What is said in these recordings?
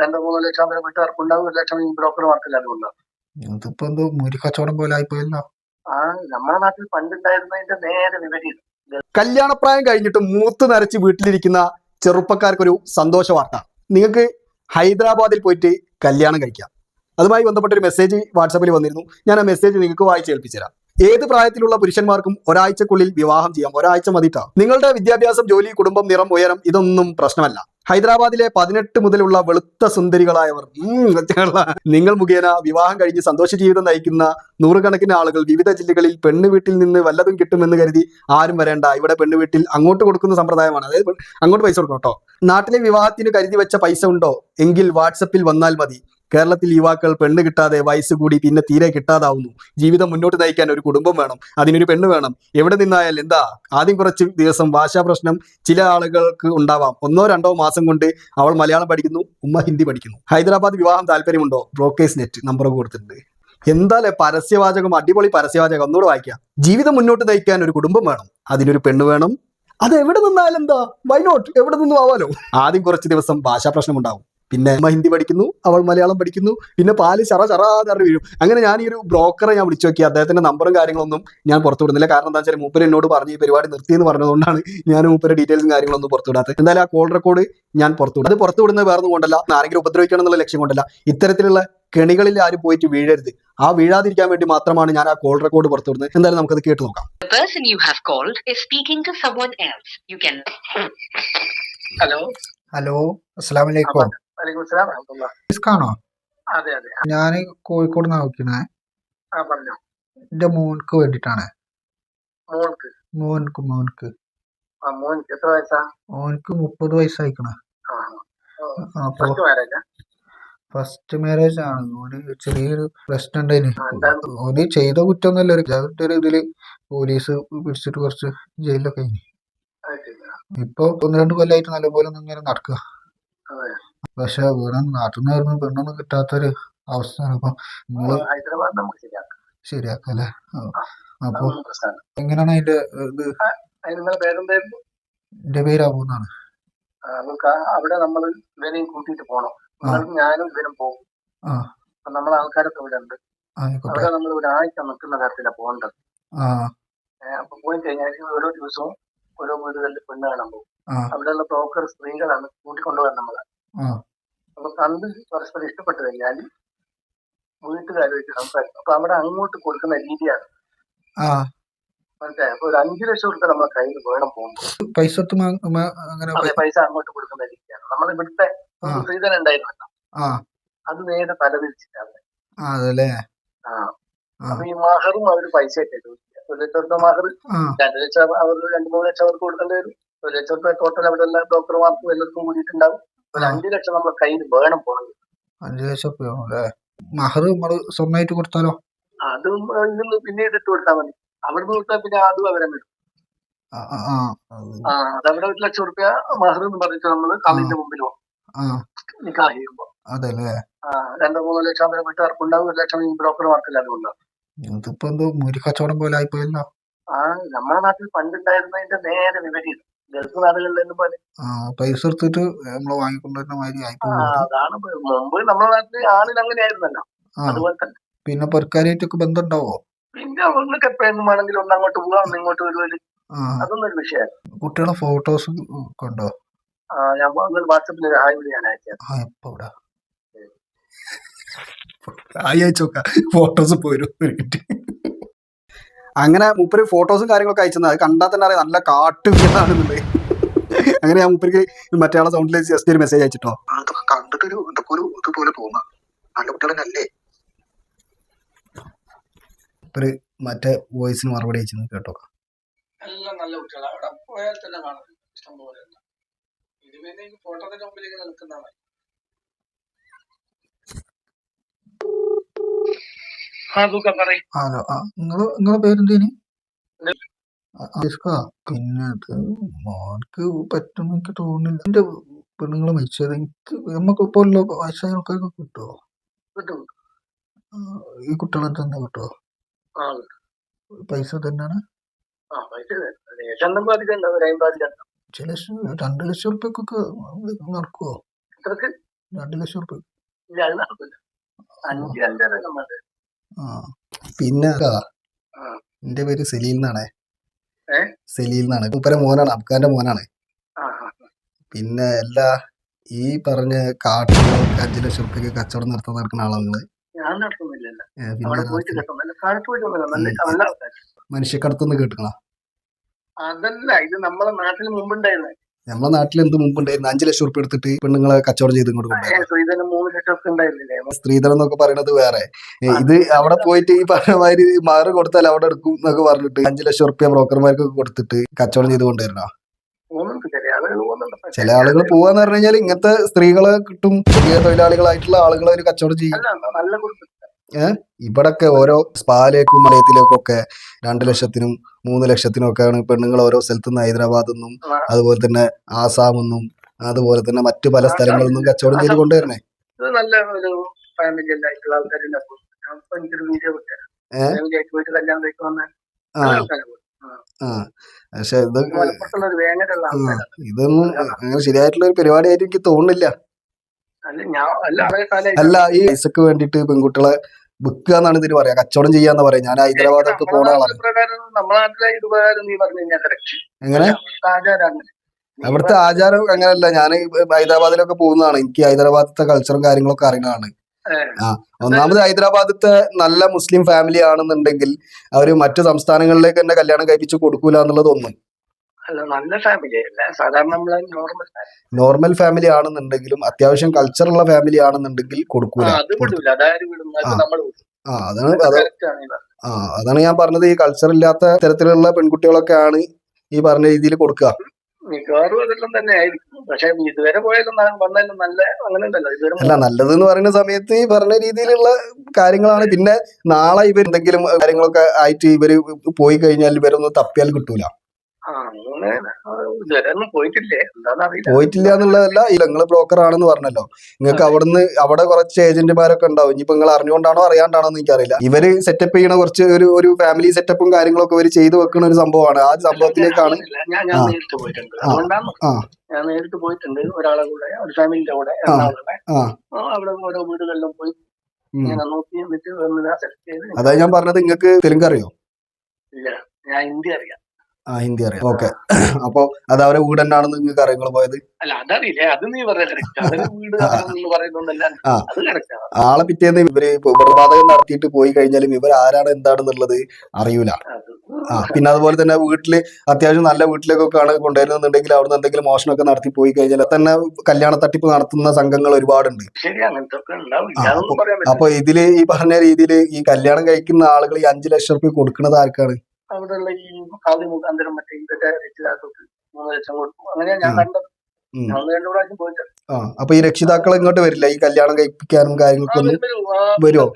രണ്ടോ മൂന്നോ ലക്ഷം വരെ വീട്ടുകാർക്കുണ്ടാവും ഒരു ലക്ഷം ഈ ബ്രോക്കർമാർക്കെല്ലാം ഉണ്ടാവും ഇതിപ്പോ എന്തോ മുരി പോലെ ആയിപ്പോയല്ലോ. ആ നമ്മുടെ നാട്ടിൽ പണ്ടുണ്ടായിരുന്നതിന്റെ നേരെ വിപരീതം. കല്യാണപ്രായം കഴിഞ്ഞിട്ട് മൂത്ത് നരച്ച് വീട്ടിലിരിക്കുന്ന ചെറുപ്പക്കാർക്കൊരു സന്തോഷ വാർത്ത. നിങ്ങൾക്ക് ഹൈദരാബാദിൽ പോയിട്ട് കല്യാണം കഴിക്കാം. അതുമായി ബന്ധപ്പെട്ട ഒരു മെസ്സേജ് വാട്സാപ്പിൽ വന്നിരുന്നു. ഞാൻ ആ മെസ്സേജ് നിങ്ങൾക്ക് വായിച്ച് ഏൽപ്പിച്ചു തരാം ഏത് പ്രായത്തിലുള്ള പുരുഷന്മാർക്കും ഒരാഴ്ചക്കുള്ളിൽ വിവാഹം ചെയ്യാം. ഒരാഴ്ച മതിട്ടാ? നിങ്ങളുടെ വിദ്യാഭ്യാസം ജോലി കുടുംബം നിറം ഉയരം ഇതൊന്നും പ്രശ്നമല്ല. ഹൈദരാബാദിലെ പതിനെട്ട് മുതലുള്ള വെളുത്ത സുന്ദരികളായവർ. നിങ്ങൾ മുഖേന വിവാഹം കഴിഞ്ഞ് സന്തോഷ ജീവിതം നയിക്കുന്ന നൂറുകണക്കിന് ആളുകൾ വിവിധ ജില്ലകളിൽ പെണ്ണ് വീട്ടിൽ നിന്ന് വല്ലതും കിട്ടുമെന്ന് കരുതി ആരും വരേണ്ട. ഇവിടെ പെണ്ണ് വീട്ടിൽ അങ്ങോട്ട് കൊടുക്കുന്ന സമ്പ്രദായമാണ്. അതായത് അങ്ങോട്ട് പൈസ കൊടുക്കണം കേട്ടോ. നാട്ടിലെ വിവാഹത്തിന് കരുതി വെച്ച പൈസ ഉണ്ടോ? എങ്കിൽ വാട്സപ്പിൽ വന്നാൽ മതി. കേരളത്തിൽ യുവാക്കൾ പെണ്ണ് കിട്ടാതെ വയസ്സ് കൂടി പിന്നെ തീരെ കിട്ടാതാവുന്നു. ജീവിതം മുന്നോട്ട് നയിക്കാൻ ഒരു കുടുംബം വേണം. അതിനൊരു പെണ്ണ് വേണം. എവിടെ നിന്നായാൽ എന്താ? ആദ്യം കുറച്ച് ദിവസം ഭാഷാ പ്രശ്നം ചില ആളുകൾക്ക് ഉണ്ടാവാം. ഒന്നോ രണ്ടോ മാസം കൊണ്ട് അവൾ മലയാളം പഠിക്കുന്നു ഉമ്മ ഹിന്ദി പഠിക്കുന്നു. ഹൈദരാബാദ് വിവാഹം താല്പര്യമുണ്ടോ? ബ്രോക്കേഴ്സ് നെറ്റ് നമ്പർ കൊടുത്തിട്ടുണ്ട്. എന്താലേ പരസ്യവാചകം അടിപൊളി പരസ്യവാചകം? ഒന്നുകൂടെ വായിക്കാം. ജീവിതം മുന്നോട്ട് നയിക്കാൻ ഒരു കുടുംബം വേണം. അതിനൊരു പെണ്ണ് വേണം. അത് എവിടെ നിന്നായാലും എന്താ? വൈ നോട്ട് എവിടെ നിന്നും ആവാലോ? ആദ്യം കുറച്ച് ദിവസം ഭാഷാ പ്രശ്നം ഉണ്ടാവും. പിന്നെ അമ്മ ഹിന്ദി പഠിക്കുന്നു അവൾ മലയാളം പഠിക്കുന്നു പിന്നെ പാൽ ചറ ചറാതെ വീഴും. അങ്ങനെ ഞാൻ ഈ ഒരു ബ്രോക്കറെ ഞാൻ വിളിച്ചു നോക്കി അദ്ദേഹത്തിന്റെ നമ്പറും കാര്യങ്ങളൊന്നും ഞാൻ പുറത്തു വിടുന്നില്ല. കാരണം എന്താ വെച്ചാൽ മൂപ്പര് എന്നോട് പറഞ്ഞ് ഈ പരിപാടി നിർത്തിയെന്ന് പറഞ്ഞതുകൊണ്ടാണ് ഞാൻ മൂപ്പര് ഡീറ്റെയിൽസും കാര്യങ്ങളൊന്നും പുറത്തു വിടാത്തത്. എന്തായാലും ആ കോൾ റെക്കോർഡ് ഞാൻ പുറത്തു വിടും. അത് പുറത്തു വിടുന്നത് വേറെ ഒന്നും കൊണ്ടല്ല. ആരെങ്കിലും ഉപദ്രവിക്കണം എന്നുള്ള ലക്ഷ്യം കൊണ്ടല്ല. ഇത്തരത്തിലുള്ള കെണികളിൽ ആരും പോയിട്ട് വീഴരുത്. ആ വീഴാതിരിക്കാൻ വേണ്ടി മാത്രമാണ് ഞാൻ ആ കോൾ റെക്കോർഡ് പുറത്തു വിടുന്നത്. എന്തായാലും നമുക്കത് കേട്ട് നോക്കാം. The person you have called is speaking to someone else. You can hello hello അസ്സലാം ഇസ്കാണോ അതെ അതെ. ഞാൻ കോഴിക്കോട് നോക്കണേ എന്റെ മോൻക്ക് വേണ്ടിട്ടാണ് മോൻക്ക്? മോൻക്ക് ആ മോൻക്ക് എത്ര വയസ്സാ? മോൻക്ക് മുപ്പത് വയസ്സായിക്കണ. ഫസ്റ്റ് മാരേജ് ആണ്. ഓന് ചെറിയൊരു പ്രശ്നം ഉണ്ടായിന് ഓന് ചെയ്ത കുറ്റമൊന്നുമല്ല. ഒരു ഇതിൽ പോലീസ് പിടിച്ചിട്ട് കുറച്ച് ജയിലിലൊക്കെ ഇനി. ഇപ്പൊ ഒന്ന് രണ്ട് കൊല്ലായിട്ട് നല്ലപോലെ ഒന്നും ഇങ്ങനെ നടക്കുക. പക്ഷെ ഇവിടെ നാട്ടിൽ നിന്ന് വരുമ്പോ പെണ്ണൊന്നും കിട്ടാത്തൊരു അവസ്ഥയാണ്. അപ്പൊ നിങ്ങൾ ഹൈദരാബാദ് നമുക്ക് ശരിയാക്കാം. ശരിയാക്കല്ലേ? ആ. അപ്പൊ എങ്ങനെയാണ് അതിന്റെ ഇത്? എന്റെ പേര് അബൂന്നാണ് അവിടെ നമ്മൾ ഇവരെയും കൂട്ടിട്ട് പോകണം നിങ്ങൾക്ക് ഞാനും ഇവരും പോകും നമ്മളെ ആൾക്കാരൊക്കെ ഇവിടെ ഉണ്ട്. അവിടെ നമ്മൾ ഒരാഴ്ച നിൽക്കുന്ന തരത്തിലാണ് പോകേണ്ടത്. അപ്പൊ പോയി കഴിഞ്ഞാൽ ഓരോ ദിവസവും ഓരോ വീടുകളിൽ പെണ്ണ് കാണാൻ പോകും. അവിടെയുള്ള ബ്രോക്കർ സ്ത്രീകളാണ് കൂട്ടിക്കൊണ്ടുപോകാൻ നമ്മൾ. ആ. അപ്പൊ കണ്ട് പരസ്പരം ഇഷ്ടപ്പെട്ട് കഴിഞ്ഞാൽ വീട്ടുകാരുമായിട്ട് സംസാരിക്കും. അപ്പൊ അവിടെ അങ്ങോട്ട് കൊടുക്കുന്ന രീതിയാണ്. മനസ്സിലായി? അപ്പൊ ഒരു അഞ്ചു ലക്ഷം റുപ്യ നമ്മളെ കയ്യിൽ വേണം പോകുമ്പോൾ. പൈസ അതെ പൈസ അങ്ങോട്ട് കൊടുക്കുന്ന രീതിയാണ്. നമ്മൾ ഇവിടുത്തെ സ്ത്രീധനം ശ്രീധരൻ ഉണ്ടായിരുന്നല്ലോ അത് നേരെ തലതിരിച്ചിട്ടാണ്. അപ്പൊ ഈ മഹറും അവർ പൈസ ഇട്ടു ഒരു ലക്ഷം റുപ്യ മഹർ ആ ലക്ഷം അവർ രണ്ടു മൂന്ന് ലക്ഷം അവർക്ക് കൊടുക്കേണ്ടി വരും. ഒരു ലക്ഷം റുപ്യ ടോട്ടൽ അവിടെ എല്ലാ ഡോക്ടർമാർക്കും എല്ലാവർക്കും കൂടിയിട്ടുണ്ടാവും. ഒരു. അഞ്ചു ലക്ഷം നമ്മുടെ കയ്യിൽ വേണം പോണത് അഞ്ചു ലക്ഷം ഉറുപ്യ വേണം അല്ലേ? മഹർ നമ്മൾ സ്വർണമായിട്ട് കൊടുത്താലോ? അതും ഇതിൽ പിന്നീട് ഇട്ട് കൊടുത്താൽ മതി. അവിടെ കൊടുത്താൽ പിന്നെ അതും അവരെ വരും ആ അതവിടെ ഒരു ലക്ഷം റുപ്യ മഹർ എന്ന് പറഞ്ഞിട്ട് നമ്മൾ കാലിന്റെ മുമ്പിൽ പോകും നിക്കാഹ് ചെയ്യുമ്പോ. അതല്ലേ? ആ രണ്ടോ മൂന്നോ ലക്ഷം വരെ വീട്ടുകാർക്കുണ്ടാവും ഒരു ലക്ഷം ഈ ബ്രോക്കർമാർക്കെല്ലാം ഉണ്ടാവും. ഇതിപ്പോ എന്തോ മുരി കച്ചവടം പോലെ ആയിപ്പോയല്ലോ. ആ നമ്മുടെ നാട്ടിൽ പണ്ടുണ്ടായിരുന്നതിന്റെ നേരെ വിപരീതം. ഗൾഫ് പോലെ പൈസ എടുത്തിട്ട് നമ്മൾ വാങ്ങിക്കൊണ്ടുവരുന്ന മാതിരി അതാണ് മുമ്പ് നമ്മുടെ അതുപോലെ തന്നെ. പിന്നെ പൊരക്കാരായിട്ടൊക്കെ ബന്ധം ഉണ്ടാവോ പിന്നെ അവർക്ക് എപ്പോഴും വേണമെങ്കിലും ഒന്ന് അങ്ങോട്ട് പോകാം ഒന്ന് ഇങ്ങോട്ട് വരുവൽ ആ. അതൊന്നും ഒരു വിഷയമല്ല കുട്ടികളെ ഫോട്ടോസ് കണ്ടോ? ഞാൻ വാട്സപ്പിൽ ഞാൻ അയച്ചത് ആയി അയച്ചോക്ക ഫോട്ടോസ് പോരും. ഒരു മിനിറ്റ്. അങ്ങനെ മൂപ്പര് ഫോട്ടോസും കാര്യങ്ങളൊക്കെ അയച്ചത് അത് കണ്ടാൽ തന്നെ അറിയാം നല്ല കാട്ട് വീടാണെന്നുള്ളത് അങ്ങനെ ഞാൻ മൂപ്പർക്ക് മറ്റേ ആളെ സൗണ്ടിൽ ജസ്റ്റ് ഒരു മെസ്സേജ് അയച്ചിട്ടോ. അതൊക്കെ കണ്ടിട്ടൊരു എന്തൊക്കെ ഒരു ഇതുപോലെ തോന്നാ. നല്ല കുട്ടികളല്ലേ മൂപ്പര് മറ്റേ വോയിസിന് മറുപടി അയച്ചു കേട്ടോ. എല്ലാം നല്ല കുട്ടികളാണ് അവിടെ പോയാൽ തന്നെ കാണും. ഇഷ്ടം പോലെ മുമ്പിലേക്ക് നിൽക്കുന്നതാണ്. പറയും ഹലോ ആ നിങ്ങൾ നിങ്ങളെ പേരെന്തേനി? പിന്നെ അത് മോൻക്ക് പറ്റും എനിക്ക് തോന്നുന്നില്ല. എന്റെ പെണ്ണുങ്ങൾ മരിച്ചത് എനിക്ക് നമുക്ക് ഇപ്പൊ ഉള്ള വയസ്സായ ആൾക്കാർക്ക് കിട്ടുമോ കിട്ടും. ഈ കുട്ടികളെ തന്നെ കിട്ടുമോ പൈസ തന്നെയാണ് ചില രണ്ട് ലക്ഷം ഉറുപ്പ്യക്കൊക്കെ നടക്കുവോ? രണ്ട് ലക്ഷം ഉറുപ്പ്യ. ആ പിന്നെ. എന്റെ പേര് സലീൽ എന്നാണ്. സെലീൽ എന്നാണ്. മൂപ്പരെ മോനാണ് അബ്ഖാന്റെ മോനാണ്. പിന്നെ എല്ലാ ഈ പറഞ്ഞ കാട്ടിൽ അഞ്ചു ലക്ഷം കച്ചവടം നടത്താൻ നടക്കുന്ന ആളാണ് നിങ്ങൾ. മനുഷ്യക്കടത്തുനിന്ന് കേട്ടുക്കണം? അതല്ല ഇത് നമ്മളെ നാട്ടിൽ മുമ്പുണ്ടായിരുന്നു. നമ്മളെ നാട്ടിൽ എന്ത് മുമ്പുണ്ടായിരുന്നു അഞ്ചു ലക്ഷം ഉറുപ്പ്യ എടുത്തിട്ട് പെണ്ണുങ്ങളെ കച്ചവടം ചെയ്ത് ഇങ്ങോട്ട് ഉണ്ടായിരുന്നില്ലേ? സ്ത്രീധനം എന്നൊക്കെ പറയുന്നത് വേറെ. ഇത് അവിടെ പോയിട്ട് ഈ പറഞ്ഞ മാതിരി മാറ് കൊടുത്താൽ അവിടെ എടുക്കും എന്നൊക്കെ പറഞ്ഞിട്ട് അഞ്ചു ലക്ഷം ഉറുപ്പ്യ ബ്രോക്കർമാർക്കൊക്കെ കൊടുത്തിട്ട് കച്ചവടം ചെയ്ത് കൊണ്ടുവരണോ ചില ആളുകൾ പോവാന്ന് പറഞ്ഞു കഴിഞ്ഞാൽ ഇങ്ങനത്തെ സ്ത്രീകളെ കിട്ടും. ചെറിയ തൊഴിലാളികളായിട്ടുള്ള ആളുകൾ ഒരു കച്ചവടം ചെയ്യും. നല്ല ഇവിടൊക്കെ ഓരോ സ്പാലേക്കും മലയത്തിലേക്കും ഒക്കെ രണ്ട് ലക്ഷത്തിനും മൂന്ന് ലക്ഷത്തിനും ഒക്കെയാണ് പെണ്ണുങ്ങൾ ഓരോ സ്ഥലത്തു നിന്ന് ഹൈദരാബാദിൽ നിന്നും അതുപോലെ തന്നെ ആസാമിൽ നിന്നും അതുപോലെ തന്നെ മറ്റു പല സ്ഥലങ്ങളിൽ നിന്നും കച്ചവടം ചെയ്ത് കൊണ്ടുവരണേ. നല്ല ഒരു ഫാമിലി ആയിട്ടുള്ള ആൾക്കാരുണ്ട് അപ്പൊ എനിക്കൊരു വീഡിയോ കല്യാണം. കഴിക്കാൻ പക്ഷെ ഇത് ഇതൊന്നും അങ്ങനെ ശരിയായിട്ടുള്ള ഒരു പരിപാടിയായിട്ട് എനിക്ക് തോന്നുന്നില്ല. അല്ല ഈ പൈസക്ക് വേണ്ടിട്ട് പെൺകുട്ടികളെ വിൽക്കുക എന്നാണ് ഇതിന് പറയാ. കച്ചവടം ചെയ്യാന്ന് പറയാം. ഞാൻ ഹൈദരാബാദൊക്കെ പോണ ആളാണ്. എങ്ങനെ? അവിടുത്തെ ആചാരം അങ്ങനെയല്ല. ഞാൻ ഹൈദരാബാദിലൊക്കെ പോകുന്നതാണ്. എനിക്ക് ഹൈദരാബാദത്തെ കൾച്ചറും കാര്യങ്ങളൊക്കെ അറിയുന്നതാണ്. ആ ഒന്നാമത് ഹൈദരാബാദത്തെ നല്ല മുസ്ലിം ഫാമിലി ആണെന്നുണ്ടെങ്കിൽ അവർ മറ്റു സംസ്ഥാനങ്ങളിലേക്ക് തന്നെ കല്യാണം കഴിപ്പിച്ച് കൊടുക്കൂല എന്നുള്ളത് ഒന്ന്. അല്ല നല്ല ഫാമിലി അല്ല? സാധാരണ നമ്മളെ നോർമൽ നോർമൽ ഫാമിലി ആണെന്നുണ്ടെങ്കിലും അത്യാവശ്യം കൾച്ചറുള്ള ഫാമിലി ആണെന്നുണ്ടെങ്കിൽ കൊടുക്കൂല. അത് വിടൂല. അതായത് വിടും നമ്മൾ ആ. അതാണ് ആ അതാണ് ഞാൻ പറഞ്ഞത്. ഈ കൾച്ചർ ഇല്ലാത്ത തരത്തിലുള്ള പെൺകുട്ടികളൊക്കെ ആണ് ഈ പറഞ്ഞ രീതിയിൽ കൊടുക്കുക മിക്കവാറും അതെല്ലാം തന്നെ ആയിരിക്കും. പക്ഷെ ഇതുവരെ പോയാലും ന- വന്നാലും നല്ല അങ്ങനെ ഉണ്ടല്ലോ. ഇതുവരെ അല്ല നല്ലത് എന്ന് പറയുന്ന സമയത്ത് ഈ പറഞ്ഞ രീതിയിലുള്ള കാര്യങ്ങളാണ്. പിന്നെ നാളെ ഇവർ എന്തെങ്കിലും കാര്യങ്ങളൊക്കെ ആയിട്ട് ഇവർ പോയി കഴിഞ്ഞാൽ ഇവരൊന്നും തപ്പിയാൽ കിട്ടൂല. പോയിട്ടില്ലേ? എന്നുള്ളതല്ല നിങ്ങൾ ബ്രോക്കർ ആണെന്ന് പറഞ്ഞല്ലോ. നിങ്ങൾക്ക് അവിടുന്ന് അവിടെ കുറച്ച് ഏജന്റുമാരൊക്കെ ഉണ്ടാവും. ഇനിയിപ്പോ നിങ്ങൾ അറിഞ്ഞുകൊണ്ടാണോ അറിയാണ്ടാണോ എന്ന് എനിക്കറിയില്ല. ഇവർ സെറ്റപ്പ് ചെയ്യണ കുറച്ച് ഒരു ഒരു ഫാമിലി സെറ്റപ്പും കാര്യങ്ങളൊക്കെ ഇവർ ചെയ്തു വെക്കുന്ന ഒരു സംഭവമാണ്. ആ സംഭവത്തിലേക്കാണ് ഞാൻ നേരിട്ട് പോയിട്ടുണ്ട്. ഒരാളെ കൂടെ ഒരു ഫാമിലിന്റെ കൂടെ അവിടെ ഓരോ വീടുകളിലും പോയി നോക്കി ചെയ്ത് ഞാൻ പറഞ്ഞത് നിങ്ങൾക്ക് തെലുങ്ക് അറിയോ? ഇല്ല. ഞാൻ ഹിന്ദി അറിയാം. ആ ഹിന്ദി അറിയാം. ഓക്കെ. അപ്പൊ അത് അവരെ വീട് തന്നെയാണെന്ന് നിങ്ങൾക്ക് അറിയാം പോയത്? അല്ല അതറിയില്ലേ. അത് നീ വീട് ആളെ പിറ്റേന്ന് ഇവർ പ്രഭാതകം നടത്തിയിട്ട് പോയി കഴിഞ്ഞാലും ഇവർ ആരാണ് എന്താണെന്നുള്ളത് അറിയൂല. ആ പിന്നെ അതുപോലെ തന്നെ വീട്ടിൽ അത്യാവശ്യം നല്ല വീട്ടിലേക്കൊക്കെ ആണ് കൊണ്ടുവരുന്നുണ്ടെങ്കിൽ അവിടുന്ന് എന്തെങ്കിലും മോഷണമൊക്കെ നടത്തി പോയി കഴിഞ്ഞാൽ തന്നെ കല്യാണ തട്ടിപ്പ് നടത്തുന്ന സംഘങ്ങൾ ഒരുപാടുണ്ട്. അപ്പൊ ഇതിൽ ഈ പറഞ്ഞ രീതിയിൽ ഈ കല്യാണം കഴിക്കുന്ന ആളുകൾ ഈ അഞ്ചു ലക്ഷം റുപ്യ കൊടുക്കുന്നത് ആർക്കാണ്? അവിടെയുള്ള ഈ കാവ്യ മുഖാന്തരം മറ്റേ ഇതൊക്കെ രക്ഷിതാക്കൾക്ക് മൂന്ന് ലക്ഷം കൊടുക്കും അങ്ങനെയാ ഞാൻ. കണ്ടത്. അപ്പൊ ഈ രക്ഷിതാക്കൾ ഇങ്ങോട്ട് വരില്ല? ഈ കല്യാണം കഴിപ്പിക്കാനും കാര്യങ്ങൾക്കൊന്നും വരുമോ?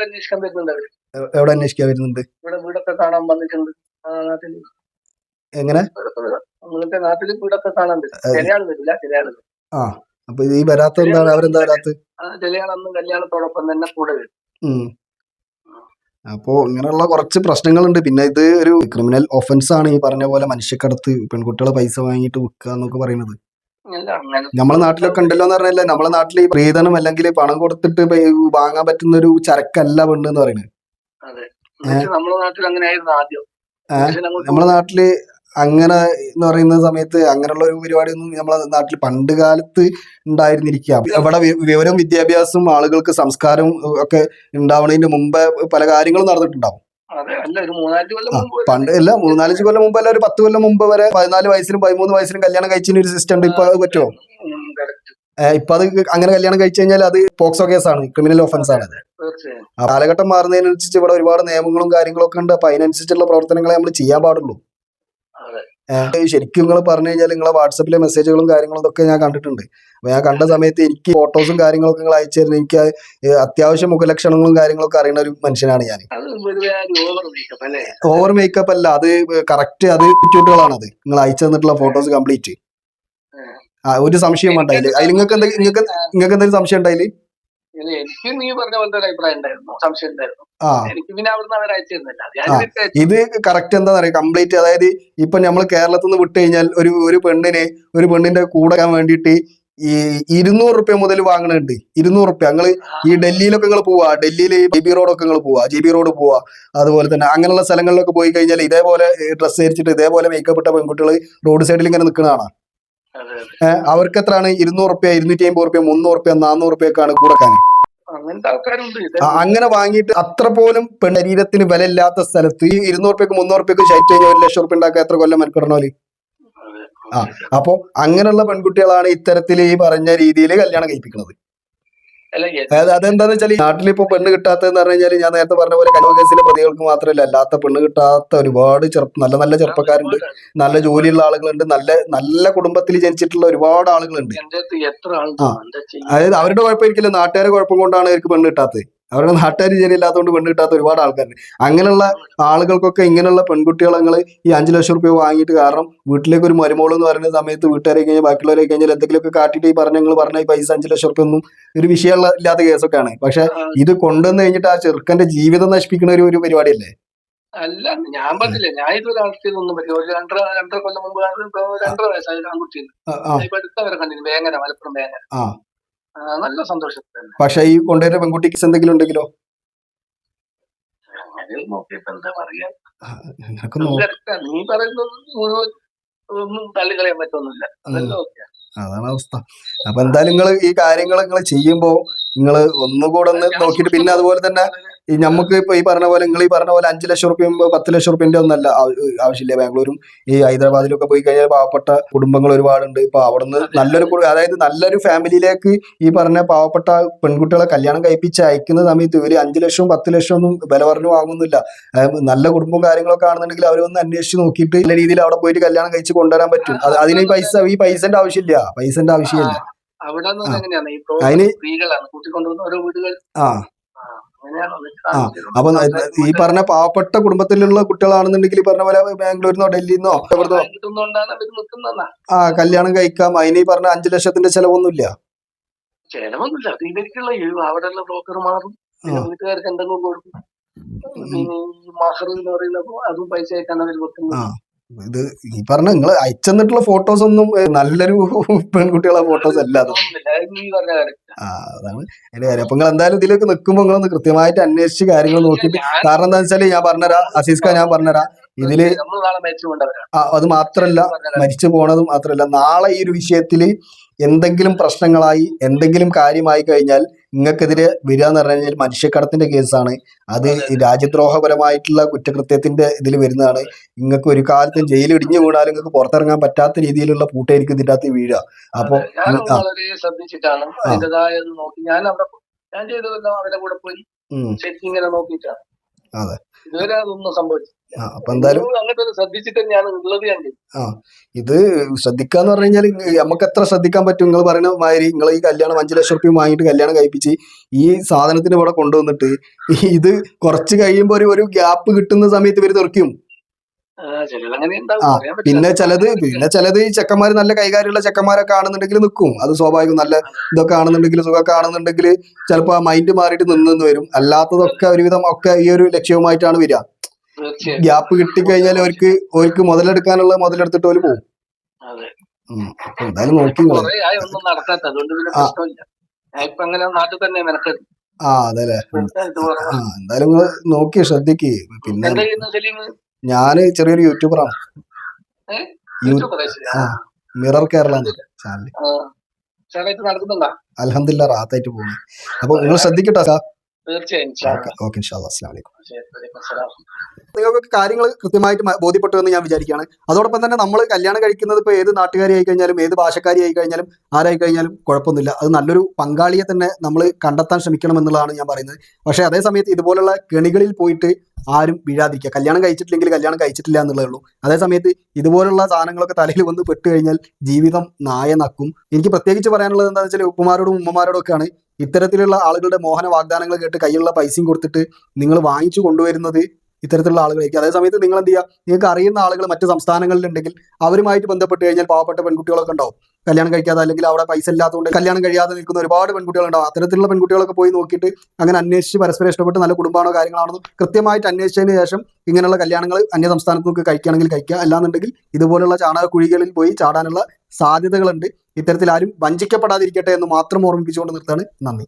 എവിടെ അന്വേഷിക്കാൻ വരുന്നുണ്ട്? ഇവിടെ വീടൊക്കെ കാണാൻ വന്നിട്ടുണ്ട്. ആ എങ്ങനെ? വീടൊക്കെ വരില്ല ആ അപ്പൊ ഈ വരാത്ത എന്താണ്? അവരെന്താ വരാത്ത ചില കല്യാണത്തോടൊപ്പം തന്നെ കൂടെ വരും. ഉം. അപ്പോ ഇങ്ങനെയുള്ള കുറച്ച് പ്രശ്നങ്ങളുണ്ട്. പിന്നെ ഇത് ഒരു ക്രിമിനൽ ഒഫൻസ് ആണ് ഈ പറഞ്ഞ പോലെ മനുഷ്യക്കടത്ത് പെൺകുട്ടികളെ പൈസ വാങ്ങിയിട്ട് വിൽക്കുക എന്നൊക്കെ പറയുന്നത്. നമ്മളെ നാട്ടിലൊക്കെ ഉണ്ടല്ലോ എന്ന് പറഞ്ഞാൽ നമ്മളെ നാട്ടിൽ ഈ പ്രീതനം അല്ലെങ്കിൽ പണം കൊടുത്തിട്ട് വാങ്ങാൻ പറ്റുന്ന ഒരു ചരക്കല്ല പെണ്ണ് എന്ന് പറയുന്നത്. നാട്ടിൽ നമ്മളെ നാട്ടിൽ അങ്ങനെ എന്ന് പറയുന്ന സമയത്ത് അങ്ങനെയുള്ള ഒരു പരിപാടിയൊന്നും നമ്മളെ നാട്ടിൽ പണ്ട് കാലത്ത് ഉണ്ടായിരുന്നിരിക്കാം. ഇവിടെ വിവരം വിവരവും വിദ്യാഭ്യാസവും ആളുകൾക്ക് സംസ്കാരം ഒക്കെ ഉണ്ടാവണതിന് മുമ്പേ പല കാര്യങ്ങളും നടന്നിട്ടുണ്ടാവും. പണ്ട് അല്ല മൂന്നാലഞ്ച് കൊല്ലം മുമ്പ് അല്ല ഒരു പത്ത് കൊല്ലം മുമ്പ് വരെ പതിനാല് വയസ്സിലും പതിമൂന്ന് വയസ്സിലും കല്യാണം കഴിച്ചതിന് ഒരു സിസ്റ്റം ഉണ്ട്. ഇപ്പൊ അത് പറ്റുമോ ഇപ്പൊ അത് അങ്ങനെ കല്യാണം കഴിച്ചു കഴിഞ്ഞാൽ അത് പോക്സോ കേസാണ് ക്രിമിനൽ ഒഫൻസ് ആണ്. കാലഘട്ടം മാറുന്നതിനനുസരിച്ച് ഇവിടെ ഒരുപാട് നിയമങ്ങളും കാര്യങ്ങളൊക്കെ ഉണ്ട്. അപ്പൊ അതിനനുസരിച്ചുള്ള പ്രവർത്തനങ്ങളെ നമ്മൾ ചെയ്യാൻ പാടുള്ളൂ. ശരിക്കും നിങ്ങൾ പറഞ്ഞു കഴിഞ്ഞാൽ നിങ്ങളെ വാട്സപ്പിലെ മെസ്സേജുകളും കാര്യങ്ങളും ഇതൊക്കെ ഞാൻ കണ്ടിട്ടുണ്ട്. അപ്പൊ ഞാൻ കണ്ട സമയത്ത് എനിക്ക് ഫോട്ടോസും കാര്യങ്ങളൊക്കെ നിങ്ങൾ അയച്ചു തരുന്നത് എനിക്ക് അത്യാവശ്യം മുഖലക്ഷണങ്ങളും കാര്യങ്ങളൊക്കെ അറിയുന്ന ഒരു മനുഷ്യനാണ് ഞാൻ ഓവർ മേക്കപ്പ് അല്ല? അത് കറക്റ്റ് അത് ഇൻസ്റ്റിറ്റ്യൂട്ടുകളാണ് അത്. നിങ്ങൾ അയച്ചു തന്നിട്ടുള്ള ഫോട്ടോസ് കംപ്ലീറ്റ് ആ. ഒരു സംശയം വേണ്ട അതിൽ. അതിൽ നിങ്ങൾക്ക് എന്തെങ്കിലും നിങ്ങൾക്ക് നിങ്ങൾക്ക് എന്തെങ്കിലും സംശയം ഉണ്ടായിൽ? ഇല്ല, എനിക്ക് നീ പറഞ്ഞ പോലത്തെ ഒരു അഭിപ്രായം ഉണ്ടായിരുന്നു. സംശയം ഉണ്ടായിരുന്നു. എനിക്ക് പിന്നെ അവിടുന്ന് അവർ അയച്ചു തരുന്നില്ല. ഇത് കറക്റ്റ് എന്താ പറയുക കംപ്ലീറ്റ് അതായത് ഇപ്പൊ നമ്മൾ കേരളത്തിൽ നിന്ന് വിട്ടു കഴിഞ്ഞാൽ ഒരു ഒരു പെണ്ണിനെ ഒരു പെണ്ണിന്റെ കൂടെ വേണ്ടിയിട്ട് ഈ ഇരുന്നൂറ് റുപ്യ മുതൽ വാങ്ങണുണ്ട്. ഇരുന്നൂറ് റുപ്യ. ഞങ്ങൾ ഈ ഡൽഹിയിലൊക്കെ നിങ്ങൾ പോവാ. ഡൽഹിയിൽ ജി ബി റോഡൊക്കെ നിങ്ങൾ പോവാ. ജി ബി റോഡ് പോവാ. അതുപോലെ തന്നെ അങ്ങനെയുള്ള സ്ഥലങ്ങളിലൊക്കെ പോയി കഴിഞ്ഞാൽ ഇതേപോലെ ഡ്രസ്സ് ധരിച്ചിട്ട് ഇതേപോലെ മേക്കപ്പ് ഇട്ട പെൺകുട്ടികൾ റോഡ് സൈഡിൽ ഇങ്ങനെ നിൽക്കുന്നതാണ് അവർക്ക് എത്രയാണ് ഇരുന്നൂറ് റുപ്യ ഇരുന്നൂറ്റി അമ്പത് റുപ്യ മുന്നൂറ് റുപ്യ നാനൂറ് റുപ്യൊക്കെയാണ് കൂടക്കാൻ അങ്ങനത്തെ ആൾക്കാരുണ്ട് അങ്ങനെ വാങ്ങിയിട്ട് അത്ര പോലും പെൺ ശരീരത്തിന് വില ഇല്ലാത്ത സ്ഥലത്ത് ഈ ഇരുന്നൂറ് റുപ്യക്ക് മുന്നൂറ് റുപ്യക്ക് ശൈറ്റ് കഴിഞ്ഞാൽ ഒരു ലക്ഷം റുപ്യ ഉണ്ടാക്കാൻ എത്ര കൊല്ലം മനക്കിടണോൽ. ആ. അപ്പോ അങ്ങനെയുള്ള പെൺകുട്ടികളാണ് ഇത്തരത്തിൽ ഈ പറഞ്ഞ രീതിയിൽ കല്യാണം കഴിപ്പിക്കുന്നത് അതായത് അതെന്താന്ന് വെച്ചാൽ നാട്ടിൽ ഇപ്പൊ പെണ്ണ് കിട്ടാത്തതെന്ന് പറഞ്ഞു കഴിഞ്ഞാൽ ഞാൻ നേരത്തെ പറഞ്ഞ പോലെ കനവ് കേസിലെ പ്രതികൾക്ക് മാത്രമല്ല അല്ലാത്ത പെണ്ണ് കിട്ടാത്ത ഒരുപാട് ചെറുപ്പ നല്ല നല്ല ചെറുപ്പക്കാരുണ്ട്. നല്ല ജോലിയുള്ള ആളുകളുണ്ട്. നല്ല നല്ല കുടുംബത്തിൽ ജനിച്ചിട്ടുള്ള ഒരുപാട് ആളുകളുണ്ട്. അതായത് അവരുടെ കുഴപ്പമായിരിക്കില്ല നാട്ടുകാരെ കുഴപ്പം കൊണ്ടാണ് അവർക്ക് പെണ്ണ് കിട്ടാത്തത്. അവരുടെ നാട്ടുകാർ ശരിയില്ലാത്തതുകൊണ്ട് പെണ്ണ് കിട്ടാത്ത ഒരുപാട് ആൾക്കാരുണ്ട്. അങ്ങനെയുള്ള ആളുകൾക്കൊക്കെ ഇങ്ങനെയുള്ള പെൺകുട്ടികളെ നിങ്ങൾ ഈ അഞ്ചു ലക്ഷം റുപ്യ വാങ്ങിയിട്ട് കാരണം വീട്ടിലേക്ക് ഒരു മരുമോൾ എന്ന് പറയുന്ന സമയത്ത് വീട്ടുകാരെ കഴിഞ്ഞാൽ ബാക്കിയുള്ളവരെ കഴിഞ്ഞാൽ എന്തെങ്കിലുമൊക്കെ കാട്ടിയിട്ട് ഈ പറഞ്ഞ നിങ്ങൾ പറഞ്ഞ ഈ പൈസ അഞ്ചു ലക്ഷം റുപ്യ ഒന്നും ഒരു വിഷയമുള്ള ഇല്ലാത്ത കേസൊക്കെയാണ്. പക്ഷെ ഇത് കൊണ്ടുവന്ന് കഴിഞ്ഞിട്ട് ആ ചെറുക്കന്റെ ജീവിതം നശിപ്പിക്കുന്ന ഒരു ഒരു പരിപാടിയല്ലേ? അല്ല ഞാൻ പറഞ്ഞില്ലേ ഞാൻ ഇതുവരെ ആൾക്കാരൊന്നും പറ്റില്ല ഒരു രണ്ടര രണ്ടര കൊല്ലം മുമ്പ് രണ്ടര വയസ്സായ ആൺകുട്ടിയിൽ ഇപ്പൊ അടുത്തവരെ കണ്ടിരുന്നു വേങ്ങര മലപ്പുറം വേങ്ങര. നല്ല സന്തോഷത്തിൽ പക്ഷെ ഈ കൊണ്ടുവരുന്ന പെൺകുട്ടിക്ക് എന്തെങ്കിലും ഉണ്ടെങ്കിലോ? നോ- പറയുന്നത് തള്ളിക്കളയാൻ പറ്റൊന്നുമില്ല അതാണ് അവസ്ഥ. അപ്പൊ എന്തായാലും നിങ്ങൾ ഈ കാര്യങ്ങൾ നിങ്ങൾ ചെയ്യുമ്പോ നിങ്ങൾ ഒന്നുകൂടെ ഒന്ന് നോക്കിയിട്ട് പിന്നെ അതുപോലെ തന്നെ ഈ നമുക്ക് ഇപ്പൊ ഈ പറഞ്ഞ പോലെ നിങ്ങൾ ഈ പറഞ്ഞ പോലെ അഞ്ചു ലക്ഷം റുപ്യ പത്ത് ലക്ഷം റുപ്യന്റെ ഒന്നല്ല ആവശ്യമില്ല ബാംഗ്ലൂരും. ഈ ഹൈദരാബാദിലൊക്കെ പോയി കഴിഞ്ഞാൽ പാവപ്പെട്ട കുടുംബങ്ങൾ ഒരുപാടുണ്ട്. ഇപ്പൊ അവിടുന്ന് നല്ലൊരു അതായത് നല്ലൊരു ഫാമിലിയിലേക്ക് ഈ പറഞ്ഞ പാവപ്പെട്ട പെൺകുട്ടികളെ കല്യാണം കഴിപ്പിച്ച് അയക്കുന്ന സമയത്ത് ഇവർ അഞ്ചു ലക്ഷവും പത്ത് ലക്ഷവും ഒന്നും വില പറഞ്ഞു വാങ്ങുന്നില്ല. നല്ല കുടുംബവും കാര്യങ്ങളൊക്കെ ആണെന്നുണ്ടെങ്കിൽ അവരൊന്ന് അന്വേഷിച്ച് നോക്കിയിട്ട് നല്ല രീതിയിൽ അവിടെ പോയിട്ട് കല്യാണം കഴിച്ച് കൊണ്ടുവരാൻ പറ്റും. അത് അതിന് ഈ പൈസ ഈ പൈസന്റെ ആവശ്യമില്ല. പൈസന്റെ ആവശ്യമില്ല. അവിടെ. എങ്ങനെയാണ്? ഈ അതിന് സ്ത്രീകളാണ് കൂട്ടിക്കൊണ്ടുവന്ന ഓരോ വീടുകൾ? ആ. ആ, അപ്പൊ ഈ പറഞ്ഞ പാവപ്പെട്ട കുടുംബത്തിലുള്ള കുട്ടികളാണെന്നുണ്ടെങ്കിൽ ഈ പറഞ്ഞ പോലെ ബാംഗ്ലൂരിന്നോ ഡൽഹിന്നോ ആ കല്യാണം കഴിക്കാം. അതിന് ഈ പറഞ്ഞ അഞ്ചു ലക്ഷത്തിന്റെ ചെലവൊന്നുമില്ല. ചെലവൊന്നുമില്ല. അത് ഇവർക്കുള്ള അവിടെയുള്ള ആ. വീട്ടുകാർക്ക് എന്തെങ്കിലും കൊടുക്കും. പിന്നെ ഈ മഹർ എന്ന് പറയുന്നത് അതും പൈസ ആയിട്ടാണ് അവർ വെക്കുന്നത്. ഇത് ഈ പറഞ്ഞ നിങ്ങൾ അയച്ചെന്നിട്ടുള്ള ഫോട്ടോസ് ഒന്നും നല്ലൊരു പെൺകുട്ടികളെ ഫോട്ടോസ് അല്ല അതാണ് എന്റെ കാര്യം. അപ്പൊ നിങ്ങൾ എന്തായാലും ഇതിലേക്ക് നിൽക്കുമ്പോൾ നിങ്ങളൊന്ന് കൃത്യമായിട്ട് അന്വേഷിച്ച് കാര്യങ്ങൾ നോക്കിയിട്ട് കാരണം എന്താ വെച്ചാൽ ഞാൻ പറഞ്ഞുതരാം. ഖാൻ ഞാൻ പറഞ്ഞുതരാം. ഇതിൽ അത് മാത്രല്ല മരിച്ചു പോണത് മാത്രല്ല നാളെ ഈ ഒരു വിഷയത്തിൽ എന്തെങ്കിലും പ്രശ്നങ്ങളായി എന്തെങ്കിലും കാര്യമായി കഴിഞ്ഞാൽ നിങ്ങൾക്കെതിരെ വരിക എന്ന് പറഞ്ഞു കഴിഞ്ഞാൽ മനുഷ്യക്കടത്തിന്റെ കേസാണ്. അത് രാജ്യദ്രോഹപരമായിട്ടുള്ള കുറ്റകൃത്യത്തിന്റെ ഇതിൽ വരുന്നതാണ്. നിങ്ങൾക്ക് ഒരു കാലത്തും ജയിലിൽ ഇടിഞ്ഞു വീണാലും നിങ്ങൾക്ക് പുറത്തിറങ്ങാൻ പറ്റാത്ത രീതിയിലുള്ള പൂട്ടായിരിക്കും ഇതിന്റെ അകത്ത് വീഴുക. അപ്പോൾ വളരെ ശ്രദ്ധിച്ചിട്ടാണ് അതിന്റെതായത് നോക്കി. ഞാൻ അവിടെ ഞാൻ ചെയ്തതെല്ലാം അവരുടെ കൂടെ പോയി ശരിക്കും ഇങ്ങനെ നോക്കിയിട്ടാണ്. ഇതുവരെ അതൊന്നും സംഭവിച്ചു അപ്പൊ എന്തായാലും ആ ഇത് ശ്രദ്ധിക്കാന്ന് പറഞ്ഞു കഴിഞ്ഞാൽ നമുക്ക് എത്ര ശ്രദ്ധിക്കാൻ പറ്റും? നിങ്ങൾ പറയുന്ന മാതിരി നിങ്ങൾ ഈ കല്യാണം അഞ്ചു ലക്ഷം റുപ്യ വാങ്ങിയിട്ട് കല്യാണം കഴിപ്പിച്ച് ഈ സാധനത്തിന് ഇവിടെ കൊണ്ടുവന്നിട്ട് ഇത് കുറച്ച് കഴിയുമ്പോൾ ഒരു ഗ്യാപ്പ് കിട്ടുന്ന സമയത്ത് ഇവർ തെറിക്കും. ആ. പിന്നെ ചിലത് പിന്നെ ചിലത് ഈ ചെക്കന്മാർ നല്ല കൈകാര്യമുള്ള ചെക്കന്മാരൊക്കെ ആണെന്നുണ്ടെങ്കിൽ നിൽക്കും അത് സ്വാഭാവികം നല്ല ഇതൊക്കെ ആണെന്നുണ്ടെങ്കിൽ സുഖമൊക്കെ ആണെന്നുണ്ടെങ്കിൽ ചിലപ്പോൾ ആ മൈൻഡ് മാറിയിട്ട് നിന്ന് വരും. അല്ലാത്തതൊക്കെ ഒരുവിധം ഒക്കെ ഈ ഒരു ലക്ഷ്യവുമായിട്ടാണ് വരിക. ഗ്യാപ്പ് കിട്ടിക്കഴിഞ്ഞാൽ അവർക്ക് അവർക്ക് മുതലെടുക്കാനുള്ള മുതലെടുത്തിട്ട് അവർ പോകും. എന്തായാലും നോക്കി ആ. അതെ അല്ലേ എന്തായാലും നിങ്ങൾ നോക്കി ശ്രദ്ധിക്ക്. പിന്നെ ഞാൻ ചെറിയൊരു യൂട്യൂബറാണ്. മിറർ കേരള ചാനൽ അലഹമില്ല റാത്തായിട്ട് പോകുന്നു. അപ്പൊ നിങ്ങൾ ശ്രദ്ധിക്കട്ടോ തീർച്ചയായും. ഓക്കെ അസ്സാം വലൈക്കും. നിങ്ങൾക്ക് കാര്യങ്ങൾ കൃത്യമായിട്ട് ബോധ്യപ്പെട്ടു എന്ന് ഞാൻ വിചാരിക്കുകയാണ്. അതോടൊപ്പം തന്നെ നമ്മൾ കല്യാണം കഴിക്കുന്നത് ഇപ്പോൾ ഏത് നാട്ടുകാരി ആയി കഴിഞ്ഞാലും ഏത് ഭാഷക്കാരി ആയി കഴിഞ്ഞാലും ആരായി കഴിഞ്ഞാലും കുഴപ്പമൊന്നുമില്ല. അത് നല്ലൊരു പങ്കാളിയെ തന്നെ നമ്മൾ കണ്ടെത്താൻ ശ്രമിക്കണം എന്നുള്ളതാണ് ഞാൻ പറയുന്നത്. പക്ഷേ അതേ സമയത്ത് ഇതുപോലുള്ള കെണികളിൽ പോയിട്ട് ആരും വീഴാതിരിക്കുക. കല്യാണം കഴിച്ചിട്ടില്ലെങ്കിൽ കല്യാണം കഴിച്ചിട്ടില്ല എന്നുള്ളതേ ഉള്ളൂ. അതേ സമയത്ത് ഇതുപോലുള്ള സാധനങ്ങളൊക്കെ തലയിൽ വന്ന് പെട്ട് കഴിഞ്ഞാൽ ജീവിതം നായ നക്കും. എനിക്ക് പ്രത്യേകിച്ച് പറയാനുള്ളത് എന്താണെന്ന് വെച്ചാൽ ഉപ്പമാരോടും ഉമ്മമാരോടും ഒക്കെയാണ് ഇത്തരത്തിലുള്ള ആളുകളുടെ മോഹന വാഗ്ദാനങ്ങൾ കേട്ട് കയ്യിലുള്ള പൈസയും കൊടുത്തിട്ട് നിങ്ങൾ വാങ്ങിച്ചു കൊണ്ടുവരുന്നത് ഇത്തരത്തിലുള്ള ആളുകളേക്ക് അതേ സമയത്ത് നിങ്ങൾ എന്ത് ചെയ്യുക? നിങ്ങൾക്ക് അറിയുന്ന ആളുകൾ മറ്റ് സംസ്ഥാനങ്ങളിലുണ്ടെങ്കിൽ അവരുമായിട്ട് ബന്ധപ്പെട്ട് കഴിഞ്ഞാൽ പാവപ്പെട്ട പെൺകുട്ടികളൊക്കെ ഉണ്ടാവും. കല്യാണം കഴിക്കാതെ അല്ലെങ്കിൽ അവിടെ പൈസ ഇല്ലാത്തതുകൊണ്ട് കല്യാണം കഴിയാതെ നിൽക്കുന്ന ഒരുപാട് പെൺകുട്ടികളുണ്ടാവും അത്തരത്തിലുള്ള പെൺകുട്ടികളൊക്കെ പോയി നോക്കിയിട്ട് അങ്ങനെ അന്വേഷിച്ച് പരസ്പരം ഇഷ്ടപ്പെട്ട് നല്ല കുടുംബമാണോ കാര്യങ്ങളാണെന്ന് കൃത്യമായിട്ട് അന്വേഷിച്ചതിന് ശേഷം ഇങ്ങനെയുള്ള കല്യാണങ്ങൾ അന്യ സംസ്ഥാനത്ത് നമുക്ക് കഴിക്കുകയാണെങ്കിൽ കഴിക്കുക. അല്ലാന്നുണ്ടെങ്കിൽ ഇതുപോലുള്ള ചാണക കുഴികളിൽ പോയി ചാടാനുള്ള സാധ്യതകളുണ്ട്. ഇത്തരത്തിൽ ആരും വഞ്ചിക്കപ്പെടാതിരിക്കട്ടെ എന്ന് മാത്രം ഓർമ്മിപ്പിച്ചുകൊണ്ട് നിർത്താണ് നന്ദി.